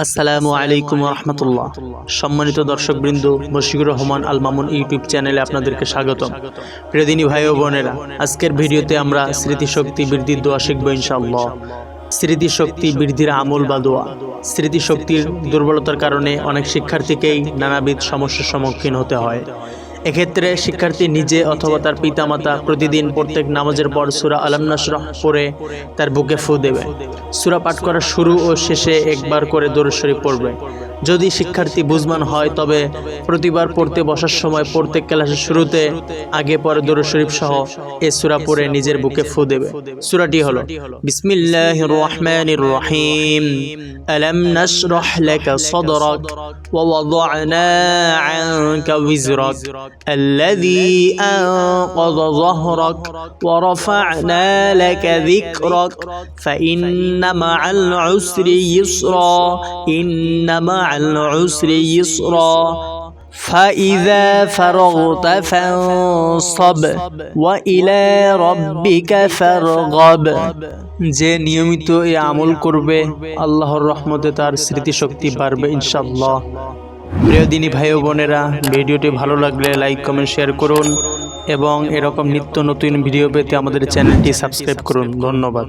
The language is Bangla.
আসসালামু আলাইকুম রহমতুল্লাহ। সম্মানিত দর্শকবৃন্দ মশিকুর রহমান আল মামুন ইউটিউব চ্যানেলে আপনাদেরকে স্বাগতম। প্রিয়দিনী ভাই ও বোনেরা আজকের ভিডিওতে আমরা স্মৃতিশক্তি বৃদ্ধির দোয়া শিখব ইনশাআল্লাহ। স্মৃতিশক্তি বৃদ্ধির আমল বা দোয়া। স্মৃতিশক্তির দুর্বলতার কারণে অনেক শিক্ষার্থীকেই নানাবিধ সমস্যার সম্মুখীন হতে হয়। এক্ষেত্রে শিক্ষার্থী নিজে অথবা তার পিতামাতা প্রতিদিন প্রত্যেক নামাজের পর সুরা আলাম নাসরাহ পড়ে তার বুকে ফু দেবে। সুরা পাঠ করার শুরু ও শেষে একবার করে দরুদ শরীফ পড়বে। যদি শিক্ষার্থী বুঝমান হয়, তবে প্রতিবার পড়তে বসার সময় প্রত্যেক ক্লাসের শুরুতে, আগে পরে দরুদ শরীফ সহ এ সুরা পড়ে নিজের বুকে ফু দেবে। সুরাটি হলো বিসমিল্লাহির রহমানির রহিম আলাম নাশরাহ লাকা সাদরাক ওয়া الذي أنقض ظهرك ورفعنا لك ذكرك فإن مع العسر يسرا إن مع العسر يسرا فإذا فرغت فانصب وإلى ربك فارغب যে নিয়মিত এই আমল করবে আল্লাহর রহমতে তার স্মৃতিশক্তি বাড়বে ইনশাল্লাহ প্রিয় দিনী ভাই বোনেরা, ভিডিওটি ভালো লাগলে লাইক, কমেন্ট, শেয়ার করুন এবং এরকম নিত্য নতুন ভিডিও পেতে আমাদের চ্যানেলটি সাবস্ক্রাইব করুন। ধন্যবাদ।